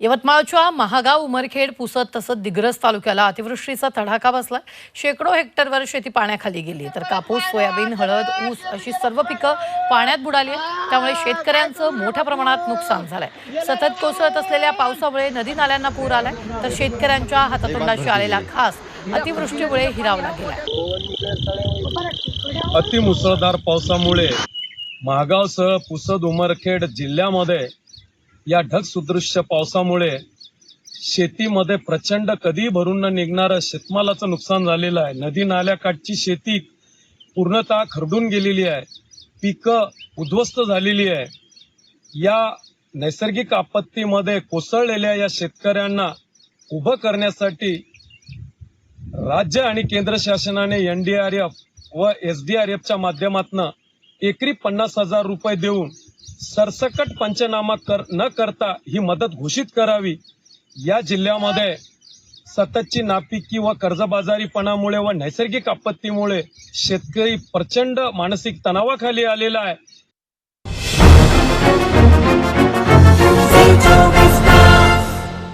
यवतमाळच्या महागाव उमरखेड पुसद तसंच दिग्रस तालुक्याला अतिवृष्टीचा तडाखा बसला शेकडो हेक्टरवर शेती पाण्याखाली गेली तर कापूस सोयाबीन हळद ऊस अशी सर्व पिकं पाण्यात बुडाली आहेत. त्यामुळे शेतकऱ्यांचं मोठ्या प्रमाणात नुकसान झालंय. सतत कोसळत असलेल्या पावसामुळे नदी नाल्यांना पूर आलाय. तर शेतकऱ्यांच्या हातातोंडाशी आलेला खास अतिवृष्टीमुळे हिरावला गेला अतिमुसळधार पावसामुळे महागावसह पुसद उमरखेड जिल्ह्यामध्ये या ढगसदृश्य पावसामुळे शेतीमध्ये प्रचंड कधी भरून न निघणारं शेतमालाचं नुकसान झालेलं आहे. नदी नाल्याकाठची शेती पूर्णतः खरडून गेलेली आहे. पिकं उद्ध्वस्त झालेली आहे. या नैसर्गिक आपत्तीमध्ये कोसळलेल्या या शेतकऱ्यांना उभं करण्यासाठी राज्य आणि केंद्र शासनाने एन डी आर एफ व एस डी आर एफच्या माध्यमातून एकरी पन्नास हजार रुपये देऊन सरसकट पंचनामा कर न करता ही मदत घोषित करावी. या जिल्ह्यामध्ये सततची नापिकी व कर्जबाजारीपणामुळे व नैसर्गिक आपत्तीमुळे शेतकरी प्रचंड मानसिक तणावाखाली आलेला आहे.